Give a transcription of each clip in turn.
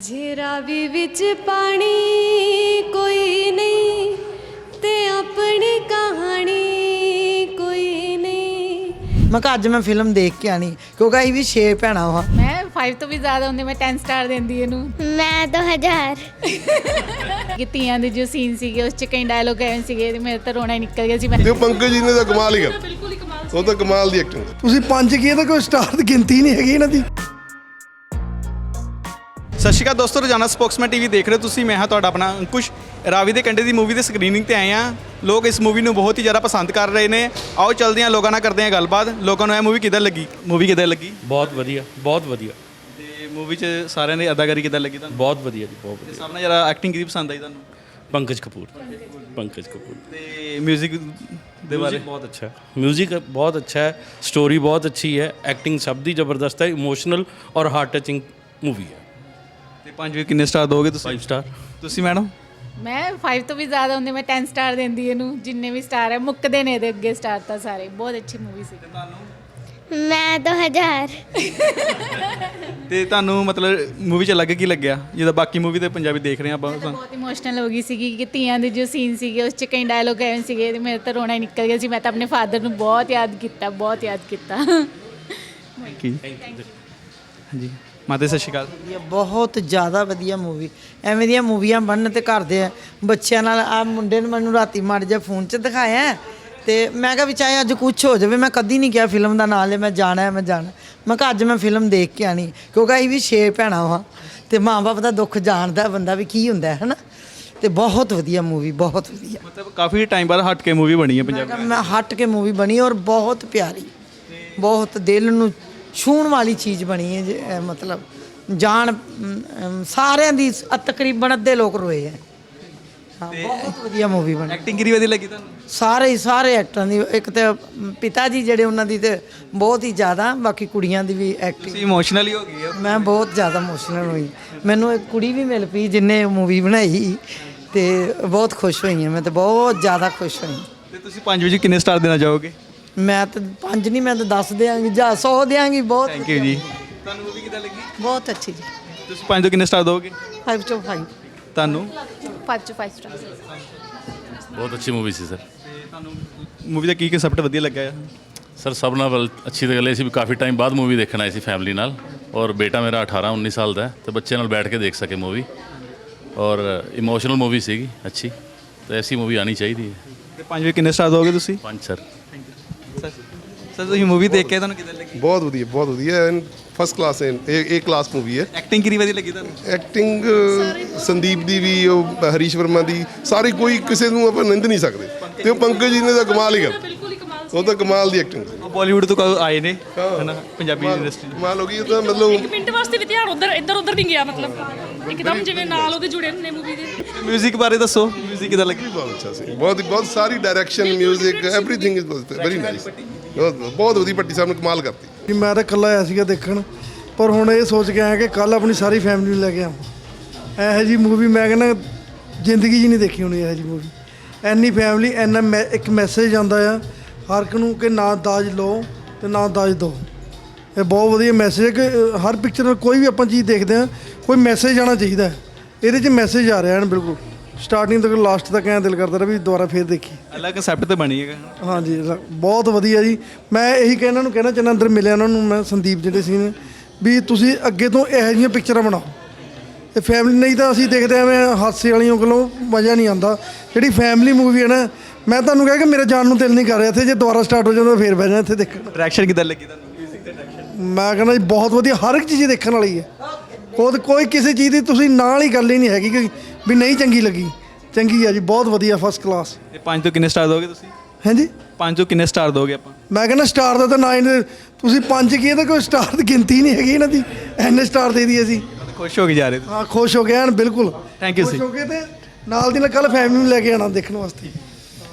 ਜੇ ਰਾਵੀ ਵਿੱਚ ਪਾਣੀ ਕੋਈ ਨਹੀਂ ਤੇ ਆਪਣੀ ਕਹਾਣੀ ਕੋਈ ਨਹੀਂ। ਮੈਂ ਕਿਹਾ ਅੱਜ ਮੈਂ ਫਿਲਮ ਦੇਖ ਕੇ ਆਣੀ ਕਿਉਂਕਿ ਅਸੀਂ ਵੀ ਛੇ ਭੈਣਾਂ ਵਾਂ। ਮੈਂ 5 ਤੋਂ ਵੀ ਜ਼ਿਆਦਾ ਹੁੰਦੀ ਮੈਂ 10 ਸਟਾਰ ਦਿੰਦੀ ਇਹਨੂੰ। ਮੈਂ 2000 ਕਿ ਤੀਆਂ ਦੇ ਜੋ ਸੀਨ ਸੀਗੇ ਉਸ ਚ ਕਈ ਡਾਇਲੋਗ ਐਵੇਂ ਸੀਗੇ ਤੇ ਮੇਰੇ ਤਾਂ ਰੋਣਾ ਹੀ ਨਿਕਲ ਗਿਆ ਸੀ ਮੈਂ ਤੇ ਪੰਕਜ ਜੀ ਨੇ ਤਾਂ ਕਮਾਲ ਹੀ ਕਰ ਉਹ ਤਾਂ ਕਮਾਲ ਦੀ ਐਕਟਿੰਗ ਤੁਸੀਂ ਪੰਜ ਕੀ ਤਾਂ ਕੋਈ ਸਟਾਰ ਦੀ ਗਿਣਤੀ ਨਹੀਂ ਹੈਗੀ ਇਹਨਾਂ ਦੀ। ਸਤਿ ਸ਼੍ਰੀ ਅਕਾਲ ਦੋਸਤੋ ਰੋਜ਼ਾਨਾ ਸਪੋਕਸਮੈਨ ਟੀਵੀ ਦੇਖ ਰਹੇ ਹੋ ਤੁਸੀਂ। ਮੈਂ ਹਾਂ ਤੁਹਾਡਾ ਆਪਣਾ ਅੰਕੁਸ਼ ਰਾਵੀ ਦੇ ਕੰਡੇ ਦੀ ਮੂਵੀ ਦੇ ਸਕਰੀਨਿੰਗ ਤੇ ਆਏ ਆ ਲੋਕ ਇਸ ਮੂਵੀ ਨੂੰ ਬਹੁਤ ਹੀ ਜ਼ਿਆਦਾ ਪਸੰਦ ਕਰ ਰਹੇ ਨੇ। ਆਓ ਚੱਲਦੇ ਆ ਲੋਕਾਂ ਨਾਲ ਕਰਦੇ ਆ ਗੱਲਬਾਤ। ਲੋਕਾਂ ਨੂੰ ਇਹ ਮੂਵੀ ਕਿਦਾਂ ਲੱਗੀ? ਮੂਵੀ ਕਿਦਾਂ ਲੱਗੀ? ਬਹੁਤ ਵਧੀਆ ਬਹੁਤ ਵਧੀਆ। ਤੇ ਮੂਵੀ 'ਚ ਸਾਰਿਆਂ ਦੀ ਅਦਾਕਾਰੀ ਕਿਦਾਂ ਲੱਗੀ ਤੁਹਾਨੂੰ? ਬਹੁਤ ਵਧੀਆ ਜੀ ਬਹੁਤ ਵਧੀਆ। ਸਭ ਨਾਲ ਜ਼ਿਆਦਾ ਐਕਟਿੰਗ ਕਿਹਦੀ ਪਸੰਦ ਆਈ ਤੁਹਾਨੂੰ? ਪੰਕਜ ਕਪੂਰ। ਪੰਕਜ ਕਪੂਰ। ਤੇ ਮਿਊਜ਼ਿਕ ਦੇ ਬਾਰੇ? ਬਹੁਤ ਅੱਛਾ ਹੈ। 뮤직 ਬਹੁਤ ਅੱਛਾ ਹੈ। ਸਟੋਰੀ ਬਹੁਤ ਅੱਛੀ ਹੈ। ਐਕਟਿੰਗ ਸਭ ਦੀ ਜ਼ਬਰਦਸਤ ਹੈ। ਇਮੋਸ਼ਨਲ ਔਰ ਹਾਰਟ ਟੱਚਿੰਗ ਮੂਵੀ ਹੈ। ਪੰਜ ਵੀ ਕਿੰਨੇ ਸਟਾਰ ਦੋਗੇ ਤੁਸੀਂ? 5 ਸਟਾਰ ਤੁਸੀਂ ਮੈਡਮ ਮੈਂ 5 ਤੋਂ ਵੀ ਜ਼ਿਆਦਾ ਹੁੰਦੇ ਮੈਂ 10 ਸਟਾਰ ਦਿੰਦੀ ਇਹਨੂੰ ਜਿੰਨੇ ਵੀ ਸਟਾਰ ਹੈ ਮੁੱਕਦੇ ਨੇ ਇਹਦੇ ਅੱਗੇ ਸਟਾਰ ਤਾਂ ਸਾਰੇ। ਬਹੁਤ ਅੱਛੀ ਮੂਵੀ ਸੀ। ਮੈਂ 2000 ਤੇ ਤੁਹਾਨੂੰ ਮਤਲਬ ਮੂਵੀ ਚ ਲੱਗ ਕੀ ਲੱਗਿਆ? ਜਿਹਦਾ ਬਾਕੀ ਮੂਵੀ ਤੇ ਪੰਜਾਬੀ ਦੇਖ ਰਹੇ ਆਪਾਂ ਬਹੁਤ ਇਮੋਸ਼ਨਲ ਹੋ ਗਈ ਸੀ ਕਿ ਧੀਆਂ ਦੇ ਜੋ ਸੀਨ ਸੀਗੇ ਉਸ ਚ ਕਈ ਡਾਇਲੋਗ ਆਏ ਸੀਗੇ ਤੇ ਮੇਰੇ ਤਾਂ ਰੋਣਾ ਹੀ ਨਿਕਲ ਗਿਆ ਸੀ। ਮੈਂ ਤਾਂ ਆਪਣੇ ਫਾਦਰ ਨੂੰ ਬਹੁਤ ਯਾਦ ਕੀਤਾ ਬਹੁਤ ਯਾਦ ਕੀਤਾ। ਥੈਂਕ ਯੂ ਹਾਂਜੀ। ਮਾਤੇ ਸਤਿ ਸ਼੍ਰੀ ਅਕਾਲ। ਵਧੀਆ ਬਹੁਤ ਜ਼ਿਆਦਾ ਵਧੀਆ ਮੂਵੀ ਐਵੇਂ ਦੀਆਂ ਮੂਵੀਆਂ ਬਣਨ ਤੇ ਕਰਦੇ ਆ। ਬੱਚਿਆਂ ਨਾਲ ਆ ਮੁੰਡੇ ਨੂੰ ਮੈਨੂੰ ਰਾਤੀ ਮਾੜ ਜਿਹਾ ਫੋਨ 'ਚ ਦਿਖਾਇਆ ਤੇ ਮੈਂ ਕਿਹਾ ਵੀ ਚਾਹੇ ਅੱਜ ਕੁਝ ਹੋ ਜਾਵੇ ਮੈਂ ਕਦੀ ਨਹੀਂ ਕਿਹਾ ਫਿਲਮ ਦਾ ਨਾਂ ਲੈ ਮੈਂ ਜਾਣਾ ਹੈ ਮੈਂ ਜਾਣਾ। ਮੈਂ ਕਿਹਾ ਅੱਜ ਮੈਂ ਫਿਲਮ ਦੇਖ ਕੇ ਆਣੀ ਕਿਉਂਕਿ ਅਸੀਂ ਵੀ ਛੇ ਭੈਣਾਂ ਵਾਂ। ਤੇ ਮਾਂ-ਬਾਪ ਦਾ ਦੁੱਖ ਜਾਣਦਾ ਬੰਦਾ ਵੀ ਕੀ ਹੁੰਦਾ ਹੈ ਹਨਾ? ਤੇ ਬਹੁਤ ਵਧੀਆ ਮੂਵੀ ਬਹੁਤ ਵਧੀਆ। ਮਤਲਬ ਕਾਫੀ ਟਾਈਮ ਬਾਅਦ ਹਟ ਕੇ ਮੂਵੀ ਬਣੀ ਹੈ ਪੰਜਾਬੀ ਮੈਂ ਹਟ ਕੇ ਮੂਵੀ ਬਣੀ ਔਰ ਬਹੁਤ ਪਿਆਰੀ। ਬਹੁਤ ਦਿਲ ਨੂੰ ਛੂਹਣ ਵਾਲੀ ਚੀਜ਼ ਬਣੀ ਹੈ ਜੇ, ਮਤਲਬ ਜਾਨ ਅਮ, ਸਾਰਿਆਂ ਦੀ ਅ- ਤਕਰੀਬਨ ਅੱਧੇ ਲੋਕ ਰੋਏ ਹੈ। ਹਾਂ ਬਹੁਤ ਵਧੀਆ ਮੂਵੀ ਬਣੀ। ਐਕਟਿੰਗ ਕਿਹਦੀ ਵਧੀਆ ਲੱਗੀ ਤੁਹਾਨੂੰ? ਸਾਰੇ ਹੀ ਸਾਰੇ ਐਕਟਰਾਂ ਦੀ ਇੱਕ ਤੇ ਅਮ, ਪਿਤਾ ਜੀ ਜਿਹੜੇ ਉਹਨਾਂ ਦੀ ਤੇ ਬਹੁਤ ਹੀ ਜ਼ਿਆਦਾ ਬਾਕੀ ਕੁੜੀਆਂ ਦੀ ਵੀ ਐਕਟਿੰਗ ਤੁਸੀਂ ਇਮੋਸ਼ਨਲੀ ਹੋ ਗਏ ਹੋ। ਮੈਂ ਬਹੁਤ ਜ਼ਿਆਦਾ ਇਮੋਸ਼ਨਲ ਹੋਈ। ਮੈਨੂੰ ਇੱਕ ਕੁੜੀ ਵੀ ਮਿਲ ਪਈ ਜਿਨੇ ਮੂਵੀ ਬਣਾਈ ਤੇ ਬਹੁਤ ਖੁਸ਼ ਹੋਈ ਹਾਂ ਮੈਂ ਤੇ ਬਹੁਤ ਜ਼ਿਆਦਾ ਖੁਸ਼ ਹੋਈ। ਤੇ ਤੁਸੀਂ ਪੰਜ ਵਿੱਚ ਕਿੰਨੇ ਸਟਾਰ ਦੇਣਾ ਚਾਹੋਗੇ? ਮੈਂ ਤਾਂ ਪੰਜ ਨਹੀਂ ਮੈਂ ਤਾਂ 10 ਦਿਆਂਗੀ ਜਾਂ 100 ਦੇਾਂਗੀ ਬਹੁਤ ਥੈਂਕ ਯੂ ਜੀ। ਤੁਹਾਨੂੰ ਮੂਵੀ ਕਿਦਾਂ ਲੱਗੀ? ਬਹੁਤ ਅੱਛੀ ਜੀ। ਤੁਸੀਂ ਪੰਜ ਤੋਂ ਕਿੰਨੇ ਸਟਾਰ ਦੋਗੇ 5 ਚੋਂ 5 ਤੁਹਾਨੂੰ? 5 ਚੋਂ 5 ਸਟਾਰ ਬਹੁਤ ਅੱਛੀ ਮੂਵੀ ਸੀ ਸਰ ਤੁਹਾਨੂੰ ਮੂਵੀ ਦਾ ਕੀ ਕਨਸੈਪਟ ਵਧੀਆ ਲੱਗਾ ਸਰ ਸਭ ਨਾਲ ਅੱਛੀ ਤੇ ਗੱਲ ਇਹ ਸੀ ਵੀ ਕਾਫੀ ਟਾਈਮ ਬਾਅਦ ਮੂਵੀ ਦੇਖਣ ਆਏ ਸੀ ਫੈਮਿਲੀ ਨਾਲ। ਔਰ ਬੇਟਾ ਮੇਰਾ 18 19 ਸਾਲ ਦਾ ਹੈ ਤੇ ਬੱਚੇ ਨਾਲ ਬੈਠ ਕੇ ਦੇਖ ਸਕੇ ਮੂਵੀ ਔਰ ਇਮੋਸ਼ਨਲ ਮੂਵੀ ਸੀਗੀ ਅੱਛੀ। ਤੇ ਐਸੀ ਮੂਵੀ ਆਣੀ ਚਾਹੀਦੀ ਹੈ। ਤੇ ਪੰਜਵੇਂ ਕਿੰਨੇ ਸਟਾਰ ਦੋਗੇ ਤੁਸੀਂ? ਪੰਜ ਸਰ ਸਰ ਤੁਸੀਂ ਮੂਵੀ ਦੇਖ ਕੇ ਤੁਹਾਨੂੰ ਕਿਦਾਂ ਲੱਗੀ ਬਹੁਤ ਵਧੀਆ ਬਹੁਤ ਵਧੀਆ ਫਸਟ ਕਲਾਸ ਹੈ ਇਹ ਇਹ ਕਲਾਸ ਮੂਵੀ ਹੈ ਐਕਟਿੰਗ ਕਿਹਦੀ ਵਧੀਆ ਲੱਗੀ ਤੁਹਾਨੂੰ ਐਕਟਿੰਗ ਸੰਦੀਪ ਦੀ ਵੀ ਉਹ ਹਰੀਸ਼ ਵਰਮਾ ਦੀ ਸਾਰੀ ਕੋਈ ਕਿਸੇ ਨੂੰ ਆਪਾਂ ਨਿੰਦ ਨਹੀਂ ਸਕਦੇ ਤੇ ਉਹ ਪੰਕਜ ਜੀ ਨੇ ਤਾਂ ਕਮਾਲ ਹੀ ਕਰ ਉਹ ਤਾਂ ਕਮਾਲ ਦੀ ਐਕਟਿੰਗ ਉਹ ਬਾਲੀਵੁੱਡ ਤੋਂ ਕਦੋਂ ਆਏ ਨੇ ਹਨਾ ਪੰਜਾਬੀ ਇੰਡਸਟਰੀ ਕਮਾਲ ਹੋ ਗਈ ਉਹ ਤਾਂ ਮਤਲਬ ਮਿੰਟ ਵਾਸਤੇ ਵੀ ਧਿਆਨ ਉਧਰ ਇੱਧਰ ਉਧਰ ਨਹੀਂ ਗਿਆ ਮਤਲਬ ਇੱਕਦਮ ਜਿਵੇਂ ਨਾਲ ਉਹਦੇ ਜੁੜੇ ਹੁੰਦੇ ਮੂਵੀ ਦੇ 뮤직 ਬਾਰੇ ਦੱਸੋ 뮤직 ਕਿਦਾਂ ਲੱਗੀ ਬਹੁਤ ਅੱਛਾ ਸੀ ਬਹੁਤ ਬਹੁਤ ਸਾਰੀ direction 뮤직 everything is very nice ਬਹੁਤ ਵਧੀਆ ਭੱਟੀ ਸਾਹਿਬ ਨੇ ਕਮਾਲ ਕਰਤੀ। ਕਿ ਮੈਂ ਤਾਂ ਇਕੱਲਾ ਆਇਆ ਸੀਗਾ ਦੇਖਣ, ਪਰ ਹੁਣ ਇਹ ਸੋਚ ਕੇ ਆਇਆ ਕਿ ਕੱਲ ਆਪਣੀ ਸਾਰੀ ਫੈਮਿਲੀ ਨੂੰ ਲੈ ਕੇ ਆਵਾਂ। ਇਹੋ ਜੀ ਮੂਵੀ ਮੈਂ ਕਹਿੰਦਾ ਜ਼ਿੰਦਗੀ 'ਚ ਨਹੀਂ ਦੇਖੀ ਹੋਣੀ ਇਹੋ ਜੀ ਮੂਵੀ ਐਨੀ ਫੈਮਿਲੀ ਐਨਾ ਮੈ- ਇੱਕ ਮੈਸੇਜ ਆਉਂਦਾ ਆ, ਹਰ ਇੱਕ ਨੂੰ ਕਿ ਨਾ ਦਾਜ ਲਓ ਤੇ ਨਾ ਦਾਜ ਦਿਓ। ਇਹ ਬਹੁਤ ਵਧੀਆ ਮੈਸੇਜ ਹੈ ਕਿ ਹਰ ਪਿਕਚਰ ਕੋਈ ਵੀ ਆਪਾਂ ਚੀਜ਼ ਦੇਖਦੇ ਆ, ਕੋਈ ਮੈਸੇਜ ਆਉਣਾ ਚਾਹੀਦਾ। ਇਹਦੇ 'ਚ ਮੈਸੇਜ ਆ ਰਿਹਾ ਹੈ ਬਿਲਕੁਲ। ਸਟਾਰਟਿੰਗ ਤੋਂ ਲਾਸਟ ਤੱਕ ਐਂ ਦਿਲ ਕਰਦਾ ਰਿਹਾ ਵੀ ਦੁਬਾਰਾ ਫੇਰ ਦੇਖੀ ਅਲੱਗ ਕਨਸੈਪਟ ਤੇ ਬਣੀ ਹੈਗਾ। ਹਾਂਜੀ ਲ- ਬਹੁਤ ਵਧੀਆ ਜੀ। ਮੈਂ ਇਹੀ ਕਹਿਣਾ ਨੂੰ ਕਹਿਣਾ ਚਾਹੁੰਦਾ ਅੰਦਰ ਮਿਲਿਆ ਉਹਨਾਂ ਨੂੰ ਮੈਂ ਸੰਦੀਪ ਜਿਹੜੇ ਸੀ ਨੇ ਵੀ ਤੁਸੀਂ ਅੱਗੇ ਤੋਂ ਇਹੋ ਜਿਹੀਆਂ ਪਿਕਚਰਾਂ ਬਣਾਓ। ਤੇ ਫੈਮਿਲੀ ਨਹੀਂ ਤਾਂ ਅਸੀਂ ਦੇਖਦੇ ਐਵੇਂ ਹਾਸੇ ਵਾਲੀਆਂ ਕੋਲੋਂ ਮਜ਼ਾ ਨਹੀਂ ਆਉਂਦਾ। ਜਿਹੜੀ ਫੈਮਿਲੀ ਮੂਵੀ ਹੈ ਨਾ ਮੈਂ ਤੁਹਾਨੂੰ ਕਹਿ ਕਿ ਮੇਰੇ ਜਾਣ ਨੂੰ ਦਿਲ ਨਹੀਂ ਕਰ ਰਿਹਾ ਇੱਥੇ ਜੇ ਦੁਬਾਰਾ ਸਟਾਰਟ ਹੋ ਜਾਂਦਾ ਫੇਰ ਬਹਿ ਜਾਣਾ ਇੱਥੇ ਦੇਖਣ। ਡਾਇਰੈਕਸ਼ਨ ਕਿਦਾਂ ਲੱਗੀ ਤੁਹਾਨੂੰ? 뮤직 ਤੇ ਡਾਇਰੈਕਸ਼ਨ ਮੈਂ ਕਹਿੰਦਾ ਜੀ ਬਹੁਤ ਵਧੀਆ ਹਰ ਇੱਕ ਚੀਜ਼ ਦੇਖਣ ਵਾਲੀ ਹੈ। ਕੋਈ ਕੋਈ ਕਿਸੇ ਚੀਜ਼ ਦੀ ਤੁਸੀਂ ਨਾਲ ਹੀ ਗੱਲ ਹੀ ਨਹੀਂ ਹੈਗੀ ਕਿ ਵੀ ਨਹੀਂ ਚੰਗੀ ਲੱਗੀ। ਚੰਗੀ ਹੈ ਜੀ ਬਹੁਤ ਵਧੀਆ ਫਸਟ ਕਲਾਸ ਤੇ ਪੰਜ ਤੋਂ ਕਿੰਨੇ ਸਟਾਰ ਦੋਗੇ ਤੁਸੀਂ? ਹਾਂਜੀ? ਪੰਜ ਤੋਂ ਕਿੰਨੇ ਸਟਾਰ ਦੋਗੇ ਆਪਾਂ? ਮੈਂ ਕਹਿੰਦਾ ਸਟਾਰ ਦਾ ਤਾਂ ਨਾ ਇਹਨੇ ਤੁਸੀਂ ਪੰਜ ਕੀ ਤਾਂ ਕੋਈ ਸਟਾਰ ਦੀ ਗਿਣਤੀ ਨਹੀਂ ਹੈਗੀ ਇਹਨਾਂ ਦੀ। ਐਨੇ ਸਟਾਰ ਦੇ ਦਈਏ ਅਸੀਂ। ਖੁਸ਼ ਹੋ ਕੇ ਜਾ ਰਹੇ ਤੁਸੀਂ। ਹਾਂ ਖੁਸ਼ ਹੋ ਗਏ ਹਨ ਬਿਲਕੁਲ। Thank you, ਖੁਸ਼ sir. ਹੋ ਗਏ ਤੇ ਨਾਲ ਦੀ ਨਾਲ ਕੱਲ ਫੈਮਿਲੀ ਨੂੰ ਲੈ ਕੇ ਆਣਾ ਦੇਖਣ ਵਾਸਤੇ।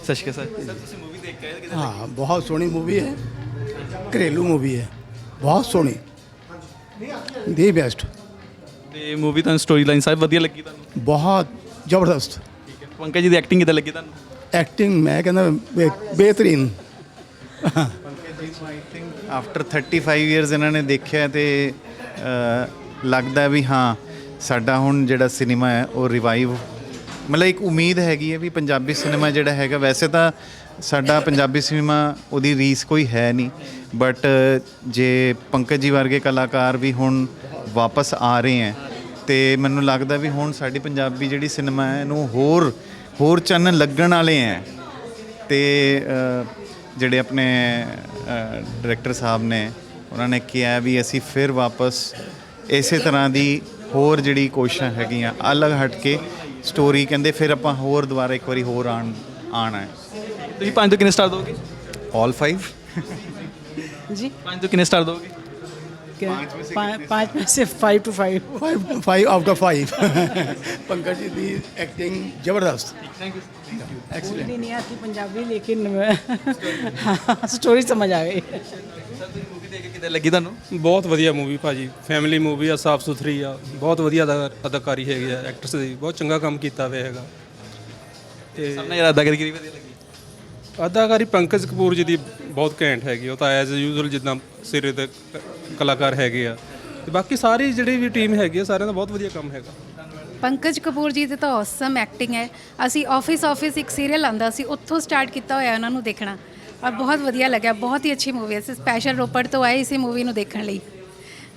ਸਤਿ ਸ਼੍ਰੀ ਅਕਾਲ ਸਰ ਸਰ ਤੁਸੀਂ ਮੂਵੀ ਦੇਖ ਕੇ ਆਏ ਕਿਦਾਂ ਹਾਂ ਬਹੁਤ ਸੋਹਣੀ ਮੂਵੀ ਹੈ। ਘਰੇਲੂ ਮੂਵੀ ਹੈ। ਬਹੁਤ ਸੋਹਣੀ। ਦੀ ਬੈਸਟ ਤੇ ਮੂਵੀ ਤੁਹਾਨੂੰ ਸਟੋਰੀ ਲਾਈਨ ਸਾਹਿਬ ਵਧੀਆ ਲੱਗੀ ਤੁਹਾਨੂੰ? ਬਹੁਤ ਜ਼ਬਰਦਸਤ। ਠੀਕ ਹੈ। ਪੰਕਜ ਜੀ ਦੀ ਐਕਟਿੰਗ ਕਿਦਾਂ ਲੱਗੀ ਤੁਹਾਨੂੰ? ਐਕਟਿੰਗ ਮੈਂ ਕਹਿੰਦਾ ਬੇ- ਬਿਹਤਰੀਨ। ਆਫਟਰ 35 ਇਅਰਸ ਇਹਨਾਂ ਨੇ ਦੇਖਿਆ ਤੇ ਲੱਗਦਾ ਵੀ ਹਾਂ ਸਾਡਾ ਹੁਣ ਜਿਹੜਾ ਸਿਨੇਮਾ ਹੈ ਉਹ ਰਿਵਾਈਵ ਮਤਲਬ ਇੱਕ ਉਮੀਦ ਹੈਗੀ ਹੈ ਵੀ ਪੰਜਾਬੀ ਸਿਨੇਮਾ ਜਿਹੜਾ ਹੈਗਾ ਵੈਸੇ ਤਾਂ ਸਾਡਾ ਪੰਜਾਬੀ ਸਿਨੇਮਾ ਉਹਦੀ ਰੀਸ ਕੋਈ ਹੈ ਨਹੀਂ ਬਟ ਜੇ ਪੰਕਜ ਜੀ ਵਰਗੇ ਕਲਾਕਾਰ ਵੀ ਹੁਣ ਵਾਪਸ ਆ ਰਹੇ ਹੈ ਤੇ ਮੈਨੂੰ ਲੱਗਦਾ ਵੀ ਹੁਣ ਸਾਡੀ ਪੰਜਾਬੀ ਜਿਹੜੀ ਸਿਨੇਮਾ ਹੈ ਇਹਨੂੰ ਹੋਰ ਹੋਰ ਚੰਨ ਲੱਗਣ ਵਾਲੇ ਹੈ। ਤੇ ਜਿਹੜੇ ਆਪਣੇ ਡਾਇਰੈਕਟਰ ਸਾਹਿਬ ਨੇ ਉਹਨਾਂ ਨੇ ਕਿਹਾ ਵੀ ਅਸੀਂ ਫਿਰ ਵਾਪਸ ਇਸੇ ਤਰ੍ਹਾਂ ਦੀ ਹੋਰ ਜਿਹੜੀ ਕੋਸ਼ਿਸ਼ਾਂ ਹੈਗੀਆਂ ਅਲੱਗ ਹਟ ਕੇ ਸਟੋਰੀ ਕਹਿੰਦੇ ਫਿਰ ਆਪਾਂ ਹੋਰ ਦੁਬਾਰਾ ਇੱਕ ਵਾਰੀ ਹੋਰ ਆਣ ਆਣਾ ਹੈ। ਤੁਸੀਂ ਪੰਜ ਤੋਂ ਕਿੰਨੇ ਸਟਾਰ ਦੋਗੇ ਆਲ ਫਾਈਵ ਜੀ। ਪੰਜ ਤੋਂ ਕਿੰਨੇ ਸਟਾਰ ਦੋਗੇ पाँच पाँच में से five two five five five out of five Pankaj ji की एक्टिंग जबरदस्त ਥੈਂਕ ਯੂ एक्सीलेंट बोलनी नहीं आती पंजाबी लेकिन हाँ, स्टोरी समझ आ गई ਮੂਵੀ ਦੇਖ ਕੇ ਕਿਦਾਂ ਲੱਗੀ ਤੁਹਾਨੂੰ ਬਹੁਤ ਵਧੀਆ ਮੂਵੀ ਭਾਜੀ ਫੈਮਿਲੀ ਮੂਵੀ ਆ ਸਾਫ ਸੁਥਰੀ ਆ ਬਹੁਤ ਵਧੀਆ ਅਦਾ- ਅਦਾਕਾਰੀ ਹੈਗੀ ਆ ਐਕਟਰਸ ਦੀ ਬਹੁਤ ਚੰਗਾ ਕੰਮ ਕੀਤਾ ਹੋਇਆ ਹੈਗਾ ਤੇ ਸਭ ਨੇ ਇਰਾਦਾ ਕਰੀ ਵਧੀਆ ਲੱਗੀ ਅਦਾਕਾਰੀ ਪੰਕਜ ਕਪੂਰ ਜੀ ਦੀ ਬਹੁਤ ਘੈਂਟ ਹੈਗੀ ਉਹ ਤਾਂ ਐਜ਼ ਯੂਜ਼ੁਅਲ ਜਿੱਦਾਂ ਸਿਰੇ ਦੇ ਕ- ਕਲਾਕਾਰ ਹੈਗੇ ਆ। ਤੇ ਬਾਕੀ ਸਾਰੀ ਜਿਹੜੀ ਵੀ ਟੀਮ ਹੈਗੀ ਆ ਸਾਰਿਆਂ ਦਾ ਬਹੁਤ ਵਧੀਆ ਕੰਮ ਹੈਗਾ। ਪੰਕਜ ਕਪੂਰ ਜੀ ਦੀ ਤਾਂ ਔਸਮ ਐਕਟਿੰਗ ਹੈ। ਅਸੀਂ ਆਫਿਸ ਆਫਿਸ ਇੱਕ ਸੀਰੀਅਲ ਆਂਦਾ ਸੀ ਉੱਥੋਂ ਸਟਾਰਟ ਕੀਤਾ ਹੋਇਆ ਉਹਨਾਂ ਨੂੰ ਦੇਖਣਾ। ਔਰ ਬਹੁਤ ਵਧੀਆ ਲੱਗਿਆ ਬਹੁਤ ਹੀ ਅੱਛੀ ਮੂਵੀ ਹੈ। ਅਸੀਂ ਸਪੈਸ਼ਲ ਰੋਪੜ ਤੋਂ ਆਏ ਇਸੇ ਮੂਵੀ ਨੂੰ ਦੇਖਣ ਲਈ।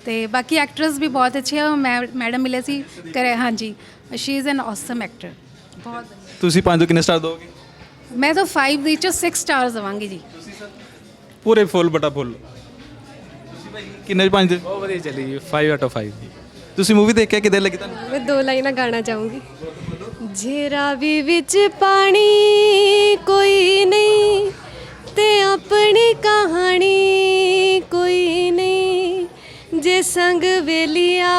ਤੇ ਬਾਕੀ ਐਕਟਰਸ ਵੀ ਬਹੁਤ ਅੱਛੇ ਆ ਮੈਂ ਮੈਡਮ ਮਿਲੇ ਸੀ ਕਰੇ ਹਾਂਜੀ। She is an awesome actor ਬਹੁਤ ਤੁਸੀਂ ਪੰਜ ਤੋਂ ਕਿੰਨੇ ਸਟਾਰ ਦੋਗੇ? ਮੈਂ ਤਾਂ 5 ਦੀ ਚੋਂ 6 ਸਟਾਰਸ ਦਵਾਂਗੀ ਜੀ। ਪੂਰੇ ਫੁੱਲ ਬਟਾ ਫੁੱਲ ਕਿੰਨੇ ਪੰਜ ਦੇ? ਬਹੁਤ ਵਧੀਆ ਚੱਲੀ ਜੀ 5 ਆਊਟ ਆਫ 5 ਤੁਸੀਂ ਮੂਵੀ ਦੇਖ ਕੇ ਕਿਦਾਂ ਲੱਗੀ ਤੁਹਾਨੂੰ? ਮੈਂ ਦੋ ਲਾਈਨਾਂ ਗਾਣਾ ਚਾਹੂੰਗੀ। ਜੇ ਰਾਵੀ ਵਿੱਚ ਪਾਣੀ ਕੋਈ ਨਹੀਂ ਤੇ ਆਪਣੀ ਕਹਾਣੀ ਕੋਈ ਨਹੀਂ। ਜੇ ਸੰਗ ਵੇਲੀਆ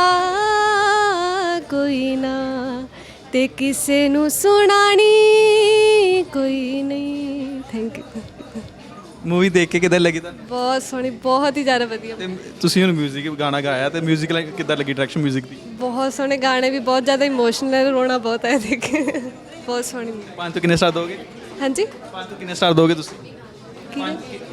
ਕੋਈ ਨਾ ਤੇ ਕਿਸੇ ਨੂੰ ਸੁਣਾਣੀ ਕੋਈ ਨਹੀਂ। ਥੈਂਕ ਯੂ ਮੂਵੀ ਦੇਖ ਕੇ ਕਿਦਾਂ ਲੱਗੀ ਤੁਹਾਨੂੰ? ਬਹੁਤ ਸੋਹਣੀ ਬਹੁਤ ਹੀ ਜ਼ਿਆਦਾ ਵਧੀਆ ਤੇ ਤੁਸੀਂ ਹੁਣ 뮤직 ਗਾਣਾ ਗਾਇਆ ਤੇ 뮤직 ਲਾਈਕ ਕਿਦਾਂ ਲੱਗੀ ਡਾਇਰੈਕਸ਼ਨ 뮤직 ਦੀ? ਬਹੁਤ ਸੋਹਣੇ ਗਾਣੇ ਵੀ ਬਹੁਤ ਜ਼ਿਆਦਾ ਇਮੋਸ਼ਨਲ ਰੋਣਾ ਬਹੁਤ ਆਇਆ ਦੇਖ ਕੇ। ਬਹੁਤ ਸੋਹਣੀ ਪੰਜ ਤੋਂ ਕਿੰਨੇ ਸਟਾਰ ਦੋਗੇ? ਹਾਂਜੀ? ਪੰਜ ਤੋਂ ਕਿੰਨੇ ਸਟਾਰ ਦੋਗੇ ਤੁਸੀਂ?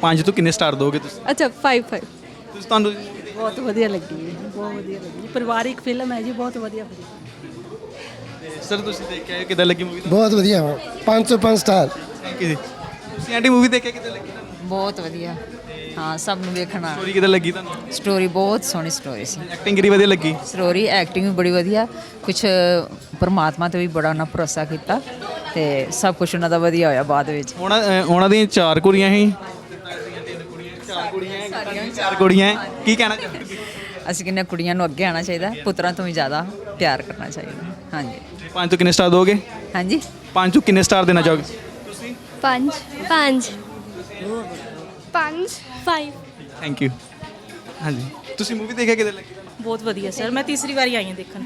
ਪੰਜ- ਤੋਂ ਕਿੰਨੇ ਸਟਾਰ ਦੋਗੇ ਤੁਸੀਂ? ਅੱਛਾ 5 5 ਤੁਸੀਂ ਤੁਹਾਨੂੰ ਬਹੁਤ ਵਧੀਆ ਲੱਗੀ ਬਹੁਤ ਵਧੀਆ ਲੱਗੀ। ਪਰਿਵਾਰਿਕ ਫਿਲਮ ਹੈ ਜੀ ਬਹੁਤ ਵਧੀਆ ਫਿਲਮ ਸਰ ਤੁਸੀਂ ਦੇਖ ਕਿਦਾਂ ਲੱਗੀ ਮੂਵੀ ਬਹੁਤ ਵਧੀਆ ਵਾ 505 ਸਟਾਰ ਤੁਸੀਂ ਐਂਟੀ ਮੂਵੀ ਦੇਖ ਕਿਦਾਂ ਲੱਗੀ? ਬਹੁਤ ਵਧੀਆ। ਹਾਂ ਸਭ ਨੂੰ ਵੇਖਣਾ ਸਟੋਰੀ ਕਿੱਦਾਂ ਲੱਗੀ ਤੁਹਾਨੂੰ? ਸਟੋਰੀ ਬਹੁਤ ਸੋਹਣੀ ਸਟੋਰੀ ਸੀ। ਐਕਟਿੰਗ ਕਿਹੜੀ ਵਧੀਆ ਲੱਗੀ? ਸਟੋਰੀ ਐਕਟਿੰਗ ਵੀ ਬੜੀ ਵਧੀਆ। ਕੁਝ ਪਰਮਾਤਮਾ ਤੇ ਵੀ ਬੜਾ ਉਹਨਾਂ ਭਰੋਸਾ ਕੀਤਾ ਤੇ ਸਭ ਕੁਝ ਉਹਨਾਂ ਦਾ ਵਧੀਆ ਹੋਇਆ ਬਾਅਦ ਵਿੱਚ। ਉਹਨਾਂ ਉਹਨਾਂ ਦੀਆਂ ਚਾਰ ਕੁੜੀਆਂ ਸੀ। ਚਾਰ ਕੁੜੀਆਂ ਚਾਰ ਕੁੜੀਆਂ ਕੀ ਕਹਿਣਾ ਚਾਹੋਗੇ? ਅਸੀਂ ਕਿੰਨੇ ਕੁੜੀਆਂ ਨੂੰ ਅੱਗੇ ਆਉਣਾ ਚਾਹੀਦਾ ਪੁੱਤਰਾਂ ਤੋਂ ਵੀ ਜ਼ਿਆਦਾ ਪਿਆਰ ਕਰਨਾ ਚਾਹੀਦਾ। ਹਾਂਜੀ। ਪੰਜ ਤੋਂ ਕਿੰਨੇ ਸਟਾਰ ਦੋਗੇ? ਹਾਂਜੀ। ਪੰਜ ਤੋਂ ਕਿੰਨੇ ਸਟਾਰ ਦੇਣਾ ਚਾਹੋਗੇ? ਪੰਜ ਪੰਜ। ਪੰਜ। 5 ਥੈਂਕ ਯੂ ਹਾਂਜੀ। ਤੁਸੀਂ ਮੂਵੀ ਦੇਖਿਆ ਕਿੱਦਾਂ ਲੱਗੀ? ਬਹੁਤ ਵਧੀਆ ਸਰ ਮੈਂ ਤੀਸਰੀ ਵਾਰੀ ਆਈ ਹਾਂ ਦੇਖਣ।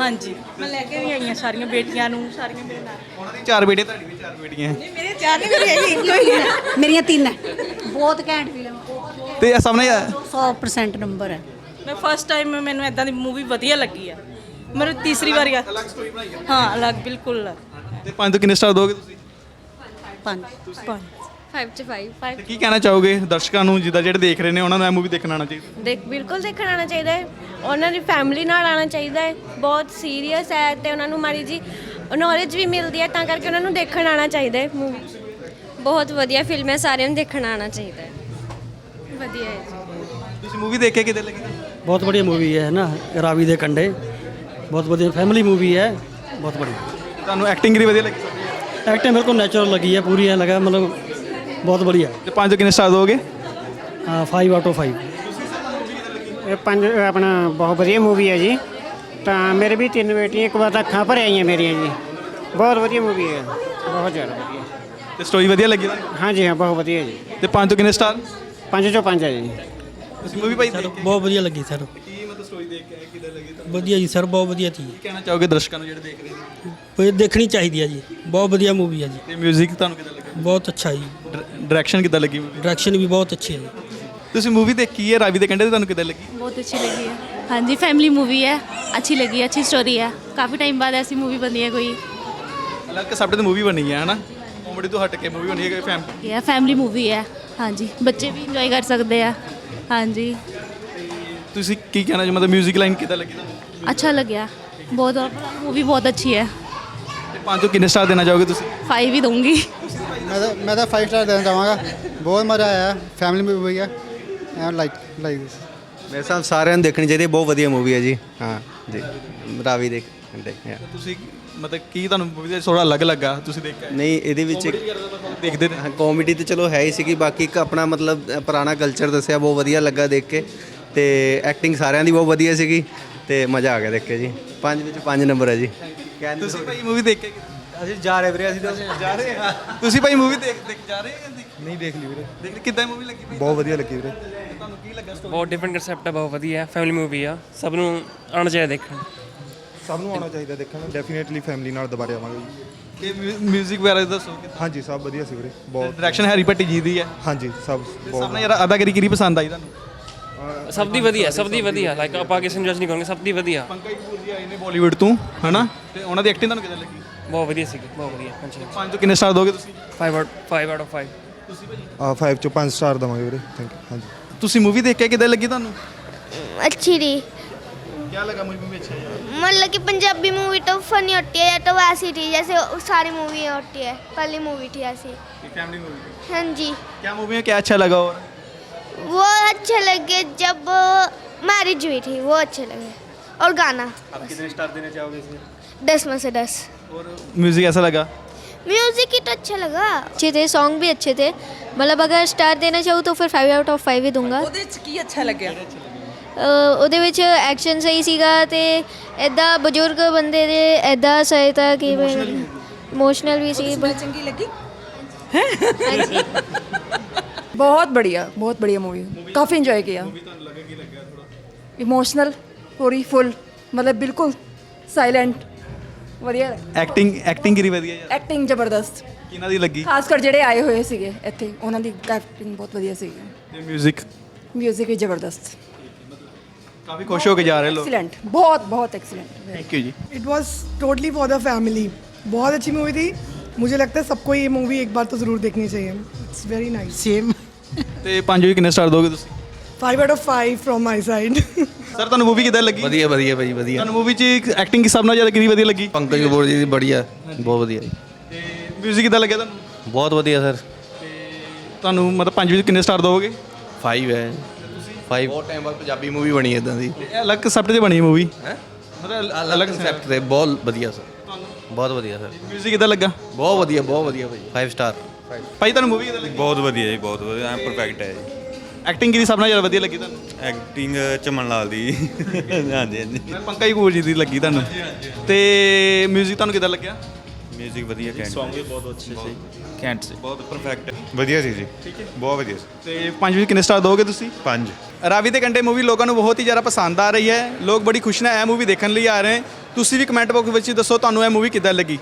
ਹਾਂਜੀ। ਮੈਂ ਲੈ ਕੇ ਵੀ ਆਈ ਹਾਂ ਸਾਰੀਆਂ ਬੇਟੀਆਂ ਨੂੰ ਸਾਰੀਆਂ ਮੇਰੇ ਨਾਲ। ਉਹਨਾਂ ਦੀ ਚਾਰ ਬੇਟੇ ਤੁਹਾਡੀ ਵੀ ਚਾਰ ਬੇਟੀਆਂ ਮੇਰੇ ਚਾਰ ਨਹੀਂ ਮੇਰੀ ਹੈਗੀ ਇੱਕੋ ਹੀ ਹੈ। ਮੇਰੀਆਂ ਤਿੰਨ ਹੈ। ਬਹੁਤ ਘੈਂਟ ਫਿਲਮ ਤੇ ਇਹ ਸਾਹਮਣੇ 100% ਨੰਬਰ ਹੈ। ਮੈਂ ਫਸਟ ਟਾਈਮ ਮੈਨੂੰ ਇਦਾਂ ਦੀ ਮੂਵੀ ਵਧੀਆ ਲੱਗੀ ਆ ਮੇਰੇ ਤੀਸਰੀ ਵਾਰੀ ਆ ਹਾਂ। ਅਲੱਗ ਬਿਲਕੁਲ ਤੇ ਪੰਜ ਤੋਂ ਕਿੰਨੇ ਸਟਾਰ ਦੋਗੇ ਤੁਸੀਂ? ਪੰਜ। ਪੰਜ। ਕੀ ਕਹਿਣਾ ਚਾਹੋਗੇ ਦਰਸ਼ਕਾਂ ਨੂੰ ਜਿੱਦਾਂ ਜਿਹੜੇ ਦੇਖ ਰਹੇ ਨੇ ਉਹਨਾਂ ਨੂੰ ਇਹ ਮੂਵੀ ਦੇਖਣ ਆਉਣਾ ਚਾਹੀਦਾ? ਦੇਖ ਬਿਲਕੁਲ ਦੇਖਣ ਆਣਾ ਚਾਹੀਦਾ ਹੈ। ਉਹਨਾਂ ਦੀ ਫੈਮਿਲੀ ਨਾਲ ਆਣਾ ਚਾਹੀਦਾ ਹੈ। ਬਹੁਤ ਸੀਰੀਅਸ ਹੈ ਤੇ ਉਹਨਾਂ ਨੂੰ ਮਾੜੀ ਜੀ ਨੌਲੇਜ ਵੀ ਮਿਲਦੀ ਹੈ ਤਾਂ ਕਰਕੇ ਉਹਨਾਂ ਨੂੰ ਦੇਖਣ ਆਣਾ ਚਾਹੀਦਾ ਹੈ ਮੂਵੀ ਬਹੁਤ ਵਧੀਆ ਫਿਲਮ ਹੈ ਸਾਰਿਆਂ ਨੂੰ ਦੇਖਣ ਆਣਾ ਚਾਹੀਦਾ ਹੈ। ਵਧੀਆ ਹੈ ਜੀ। ਤੁਸੀਂ ਮੂਵੀ ਦੇਖ ਕੇ ਕਿਦਾਂ ਲੱਗੀ? ਬਹੁਤ ਵਧੀਆ ਮੂਵੀ ਹੈ ਨਾ ਰਾਵੀ ਦੇ ਕੰਢੇ ਬਹੁਤ ਵਧੀਆ ਫੈਮਿਲੀ ਮੂਵੀ ਹੈ ਬਹੁਤ ਵਧੀਆ। ਤੁਹਾਨੂੰ ਐਕਟਿੰਗ ਕਿਹੜੀ ਵਧੀਆ ਲੱਗੀ? ਐਕਟਿੰਗ ਬਿਲਕੁਲ ਨੈਚੁਰਲ ਲੱਗੀ ਹੈ ਪੂਰੀ ਐ ਲਗਾ ਮਤਲਬ ਬਹੁਤ ਵਧੀਆ। ਤੇ ਪੰਜ ਕਿੰਨੇ ਸਟਾਰ ਦੋਗੇ ਹੈ 5 ਆਟੋ ਆਫ 5 ਇਹ ਪੰਜ ਆਪਣਾ ਬਹੁਤ ਵਧੀਆ ਮੂਵੀ ਹੈ ਜੀ। ਤਾਂ ਮੇਰੇ ਵੀ ਤਿੰਨ ਬੇਟੀਆਂ ਇੱਕ ਵਾਰ ਤਾਂ ਅੱਖਾਂ ਭਰ ਆਈਆਂ ਮੇਰੀਆਂ ਜੀ। ਬਹੁਤ ਵਧੀਆ ਮੂਵੀ ਹੈ। ਬਹੁਤ ਜ਼ਿਆਦਾ ਵਧੀਆ। ਤੇ ਸਟੋਰੀ ਵਧੀਆ ਲੱਗੀ ਤੁਹਾਨੂੰ? ਹਾਂਜੀ ਹਾਂ ਬਹੁਤ ਵਧੀਆ ਜੀ। ਤੇ ਪੰਜ ਤੋਂ ਕਿੰਨੇ ਸਟਾਰ ਪੰਜ ਚੋਂ ਪੰਜ ਹੈ ਜੀ। ਤੁਸੀਂ ਮੂਵੀ ਭਾਈ ਬਹੁਤ ਵਧੀਆ ਲੱਗੀ ਸਾਨੂੰ ਦੇਖ ਕੇ ਆਏ, ਕਿੱਦਾਂ ਲੱਗੀ ਤੁਹਾਨੂੰ ਵਧੀਆ ਜੀ ਸਰ ਬਹੁਤ ਵਧੀਆ ਚੀਜ਼ ਕੀ ਕਹਿਣਾ ਚਾਹੋਗੇ ਦਰਸ਼ਕਾਂ ਨੂੰ ਜਿਹੜੇ ਦੇਖ ਰਹੇ ਨੇ ਇਹ ਦੇਖਣੀ ਚਾਹੀਦੀ ਹੈ ਜੀ ਬਹੁਤ ਵਧੀਆ ਮੂਵੀ ਹੈ ਜੀ ਤੇ 뮤직 ਤੁਹਾਨੂੰ ਕਿੱਦਾਂ ਲੱਗਾ ਬਹੁਤ ਅੱਛਾ ਜੀ ਡਾਇਰੈਕਸ਼ਨ ਕਿੱਦਾਂ ਲੱਗੀ movie ਦੀ? ਡਾਇਰੈਕਸ਼ਨ ਵੀ ਬਹੁਤ ਅੱਛੀ ਹੈ ਜੀ ਤੁਸੀਂ ਮੂਵੀ ਦੇਖੀ ਹੈ ਰਾਵੀ ਦੇ ਕੰਢੇ ਤੇ ਤੁਹਾਨੂੰ ਕਿੱਦਾਂ ਲੱਗੀ बहुत अच्छी लगी है हाँ जी फैमिली मूवी है अच्छी लगी है अच्छी स्टोरी है काफ़ी टाइम बाद ऐसी मूवी बनी है कोई ਅਲੱਗ ਸਬਜੈਕਟ ਤੇ ਮੂਵੀ ਬਣੀ ਹੈ ਹਨਾ ਕਾਮੇਡੀ ਤੋਂ ਹਟ ਕੇ ਮੂਵੀ ਬਣੀ ਹੈ ਫੈਮਿਲੀ ये फैमिली मूवी है हाँ जी बच्चे भी इंजॉय कर सकते हैं हाँ जी ਤੁਸੀਂ ਕੀ ਕਹਿਣਾ ਜੀ ਮਤਲਬ 뮤직 ਲਾਈਨ ਕਿੱਦਾਂ ਲੱਗੀ ਤੁਹਾਨੂੰ अच्छा लग गया ਬਹੁਤ मूवी बहुत अच्छी है ਤੇ ਪੰਜ ਤੋਂ ਕਿੰਨੇ ਸਟਾਰ ਦੇਣਾ ਚਾਹੋਗੇ ਤੁਸੀਂ फाइव ही दूंगी ਮੈਂ ਤਾਂ ਮੈਂ ਤਾਂ 5 ਸਟਾਰ ਦੇਣਾ ਚਾਹਾਂਗਾ ਬਹੁਤ ਮਜ਼ਾ ਆਇਆ ਫੈਮਿਲੀ ਮੂਵੀ ਹੈ ਐ ਲਾਈਕ ਲਾਈਕ ਦਿਸ ਮੇਰੇ ਹਿਸਾਬ ਸਾਰਿਆਂ ਨੂੰ ਦੇਖਣੀ ਚਾਹੀਦੀ ਹੈ ਬਹੁਤ ਵਧੀਆ ਮੂਵੀ ਹੈ ਜੀ ਹਾਂ ਜੀ ਰਾਵੀ ਦੇਖ ਦੇਖਿਆ ਤੁਸੀਂ ਮਤਲਬ ਕੀ ਤੁਹਾਨੂੰ ਮੂਵੀ ਦੇ ਥੋੜਾ ਅਲੱਗ ਲੱਗਾ ਤੁਸੀਂ ਦੇਖ ਕੇ ਨਹੀਂ ਇਹਦੇ ਵਿੱਚ ਦੇਖਦੇ ਨੇ ਕਾਮੇਡੀ ਤੇ ਚਲੋ ਹੈ ਹੀ ਸੀਗੀ ਬਾਕੀ ਇੱਕ ਆਪਣਾ ਮਤਲਬ ਅ, ਪੁਰਾਣਾ ਕਲਚਰ ਦੱਸਿਆ ਬਹੁਤ ਵਧੀਆ ਲੱਗਾ ਦੇਖ ਕੇ ਤੇ ਐਕਟਿੰਗ ਸਾਰਿਆਂ ਦੀ ਬਹੁਤ ਵਧੀਆ ਸੀਗੀ ਤੇ ਮਜ਼ਾ ਆ ਗਿਆ ਦੇਖ ਕੇ ਜੀ। ਪੰਜ ਵਿੱਚ ਪੰਜ ਨੰਬਰ ਹੈ ਜੀ। ਤੁਸੀਂ ਭਾਈ ਮੂਵੀ ਦੇਖ ਕੇ ਅਸੀਂ ਜਾ ਰਹੇ ਵੀਰੇ ਅਸੀਂ ਤਾਂ ਜਾ ਰਹੇ ਆ ਤੁਸੀਂ ਭਾਈ ਮੂਵੀ ਦੇਖ ਦੇਖ ਜਾ ਰਹੇ ਹੋ ਨਹੀਂ ਦੇਖ ਲਈ ਵੀਰੇ। ਦੇਖ ਕਿੱਦਾਂ ਮੂਵੀ ਲੱਗੀ ਭਾਈ? ਬਹੁਤ ਵਧੀਆ ਲੱਗੀ ਵੀਰੇ। ਤੁਹਾਨੂੰ ਕੀ ਲੱਗਾ ਬਹੁਤ ਡਿਫਰੈਂਟ ਕਨਸੈਪਟ ਹੈ ਬਹੁਤ ਵਧੀਆ। ਫੈਮਿਲੀ ਮੂਵੀ ਆ। ਸਭ ਨੂੰ ਆਉਣਾ ਚਾਹੀਦਾ ਦੇਖਣ। ਸਭ ਨੂੰ ਆਉਣਾ ਚਾਹੀਦਾ ਦੇਖਣ ਡੈਫੀਨੇਟਲੀ ਫੈਮਿਲੀ ਨਾਲ ਦੁਬਾਰਾ ਆਵਾਂਗੇ ਜੀ। ਤੇ 뮤직 ਵਗੈਰਾ ਦੱਸੋ ਕਿ ਹਾਂਜੀ ਸਭ ਵਧੀਆ ਸੀ ਵੀਰੇ ਬਹੁਤ ਡਾਇਰੈਕਸ਼ਨ ਹੈਰੀ ਭੱਟੀ ਜੀ ਦੀ ਹੈ। ਹਾਂਜੀ ਸਭ ਸਭ ਨੇ ਯਾਰ ਅਦਾਕਾਰੀ ਕਿਹੜੀ ਪਸੰਦ ਆਈ ਤੁਹਾਨੂੰ? ਸਭ ਦੀ ਵਧੀਆ ਸਭ ਦੀ ਵਧੀਆ ਲਾਈਕ ਆਪਾਂ ਕਿਸੇ ਨੂੰ ਜੱਜ ਨਹੀਂ ਕਰਾਂਗੇ ਸਭ ਦੀ ਵਧੀਆ ਪੰਕਜ ਕਪੂਰ ਜੀ ਆਏ ਨੇ ਬਾਲੀਵੁੱਡ ਤੋਂ ਹਨਾ ਤੇ ਉਹਨਾਂ ਦੀ ਐਕਟਿੰਗ ਤੁਹਾਨੂੰ ਕਿਦਾਂ ਲੱਗੀ ਬਹੁਤ ਵਧੀਆ ਸੀ ਬਹੁਤ ਵਧੀਆ ਹਾਂਜੀ ਪੰਜ ਤੋਂ ਕਿੰਨੇ ਸਟਾਰ ਦੋਗੇ ਤੁਸੀਂ 5 ਆਊਟ 5 ਆਊਟ ਆਫ 5 ਆ 5 ਚੋਂ 5 ਸਟਾਰ ਦਵਾਂਗੇ ਵੀਰੇ ਥੈਂਕ ਯੂ ਹਾਂਜੀ ਤੁਸੀਂ ਮੂਵੀ ਦੇਖ ਕੇ ਕਿਦਾਂ ਲੱਗੀ ਤੁਹਾਨੂੰ अच्छी थी ਕੀ ਲੱਗਾ ਮੂਵੀ ਵਿੱਚ ਅੱਛਾ ਯਾਰ मतलब कि पंजाबी मूवी तो फनी होती है या तो वैसी थी जैसे सारी मूवी होती है पहली मूवी थी ऐसी फैमिली मूवी हाँ जी क्या मूवी में क्या अच्छा लगा और वो अच्छे लगे जब मैरिज हुई थी वो अच्छे लगे और गाना आप कितने स्टार देना चाहोगे इसे दस में से दस और म्यूजिक ऐसा लगा म्यूजिक ही तो अच्छा लगा अच्छे थे सॉन्ग भी अच्छे थे मतलब अगर स्टार देना चाहूँ तो फिर फाइव आउट ऑफ फाइव ही दूंगा ਉਹਦੇ ਵਿੱਚ ਕੀ ਅੱਛਾ ਲੱਗਿਆ ਅ, ਉਹਦੇ ਵਿੱਚ ਐਕਸ਼ਨ ਸਹੀ ਸੀਗਾ ਤੇ ਐਦਾਂ ਬਜ਼ੁਰਗ ਬੰਦੇ ਦੇ ਐਦਾਂ ਸਹਾਇਤਾ ਕਿ ਇਮੋਸ਼ਨਲ ਵੀ ਸੀ ਚੰਗੀ ਲੱਗੀ ਬਹੁਤ बढ़िया बहुत बढ़िया मूवी काफ़ी इंजॉय किया इमोशनल पूरी फुल मतलब बिल्कुल साइलेंट ਵਧੀਆ ਐਕਟਿੰਗ ਐਕਟਿੰਗ ਕਿਰੀ ਵਧੀਆ ਯਾਰ ਐਕਟਿੰਗ ਜ਼ਬਰਦਸਤ ਕਿਹਨਾਂ ਦੀ ਲੱਗੀ ਖਾਸ ਕਰ ਜਿਹੜੇ ਆਏ ਹੋਏ ਸੀਗੇ ਇੱਥੇ ਉਹਨਾਂ ਦੀ ਐਕਟਿੰਗ ਬਹੁਤ ਵਧੀਆ ਸੀਗੀ ਤੇ 뮤직 뮤직 ਵੀ ਜ਼ਬਰਦਸਤ ਕਾਫੀ ਖੁਸ਼ ਹੋ ਕੇ ਜਾ ਰਹੇ ਲੋਕ ਐਕਸੀਲੈਂਟ ਬਹੁਤ ਬਹੁਤ ਐਕਸੀਲੈਂਟ ਥੈਂਕ ਯੂ ਜੀ it was totally for the family बहुत अच्छी मूवी थी मुझे लगता है सबको ये मूवी एक बार तो ज़रूर देखनी चाहिए ਇਟਸ ਵੈਰੀ ਨਾਈਸ ਸੇਮ ਤੇ ਪੰਜ ਵੀ ਕਿੰਨੇ ਸਟਾਰ ਦੋਗੇ ਤੁਸੀਂ? 5 out of 5 from my side sir ਤੁਹਾਨੂੰ ਮੂਵੀ ਕਿਦਾਂ ਲੱਗੀ? ਵਧੀਆ ਵਧੀਆ ਭਾਈ ਵਧੀਆ। ਤੁਹਾਨੂੰ ਮੂਵੀ 'ਚ ਐਕਟਿੰਗ ਕਿਸ ਨਾਲ ਜ਼ਿਆਦਾ ਕਿਹਦੀ ਵਧੀਆ ਲੱਗੀ? ਪੰਕਜ ਕਪੂਰ ਜੀ ਦੀ ਬੜੀਆ ਬਹੁਤ ਵਧੀਆ। ਤੇ 뮤직 ਕਿਦਾਂ ਲੱਗਿਆ ਤੁਹਾਨੂੰ? ਬਹੁਤ ਵਧੀਆ ਸਰ ਤੁਹਾਨੂੰ ਮਤਲਬ ਪੰਜ ਵਿੱਚ ਕਿੰਨੇ ਸਟਾਰ ਦੋਗੇ? 5 ਹੈ। 5 ਬਹੁਤ ਟਾਈਮ ਬਾਅਦ ਪੰਜਾਬੀ ਮੂਵੀ ਬਣੀ ਇਦਾਂ ਦੀ। ਇਹ ਅਲੱਗ ਕਨਸੈਪਟ 'ਤੇ ਬਣੀ ਮੂਵੀ ਹੈ? ਮਤਲਬ ਅਲੱਗ ਕਨਸੈਪਟ ਤੇ ਬਹੁਤ ਵਧੀਆ ਸਰ ਬਹੁਤ ਵਧੀਆ ਸਰ 뮤직 ਕਿਦਾਂ ਲੱਗਾ? ਬਹੁਤ ਵਧੀਆ ਬਹੁਤ ਵਧੀਆ ਭਾਈ 5 ਸਟਾਰ ਭਾਈ ਤੁਹਾਨੂੰ ਮੂਵੀ ਕਿਦਾਂ ਲੱਗੀ? ਬਹੁਤ ਵਧੀਆ ਜੀ ਬਹੁਤ ਵਧੀਆ ਐ ਪਰਫੈਕਟ ਹੈ ਜੀ। ਐਕਟਿੰਗ ਕਿਹਦੀ ਸਭ ਨਾਲ ਜ਼ਿਆਦਾ ਵਧੀਆ ਲੱਗੀ ਤੁਹਾਨੂੰ? ਐਕਟਿੰਗ ਚਮਨ ਲਾਲ ਦੀ। ਹਾਂਜੀ ਹਾਂਜੀ। ਪੰਕਜ ਕਪੂਰ ਜੀ ਦੀ ਲੱਗੀ ਤੁਹਾਨੂੰ। ਤੇ 뮤직 ਤੁਹਾਨੂੰ ਕਿਦਾਂ ਲੱਗਿਆ? ਮਿਊਜ਼ਿਕ ਵਧੀਆ ਕੈਂਟ ਸੌਂਗ ਵੀ ਬਹੁਤ ਅੱਛੇ ਸੀ। ਕੈਂਟ ਸੀ। ਬਹੁਤ ਪਰਫੈਕਟ ਵਧੀਆ ਸੀ ਜੀ। ਬਹੁਤ ਵਧੀਆ ਸੀ। ਤੇ ਪੰਜ ਵਿੱਚ ਕਿੰਨੇ ਸਟਾਰ ਦੋਗੇ ਤੁਸੀਂ? ਪੰਜ। ਰਾਵੀ ਦੇ ਕੰਡੇ ਮੂਵੀ ਲੋਕਾਂ ਨੂੰ ਬਹੁਤ ਹੀ ਜ਼ਿਆਦਾ ਪਸੰਦ ਆ ਰਹੀ ਹੈ। ਲੋਕ ਬੜੀ ਖੁਸ਼ ਨਾਲ ਇਹ ਮੂਵੀ ਦੇਖਣ ਲਈ ਆ ਰਹੇ ਹੈ ਤੁਸੀਂ ਵੀ ਕਮੈਂਟ ਬਾਕਸ ਵਿੱਚ ਦੱਸੋ ਤੁਹਾਨੂੰ ਇਹ ਮੂਵੀ ਕਿੱਦਾਂ ਲੱਗੀ?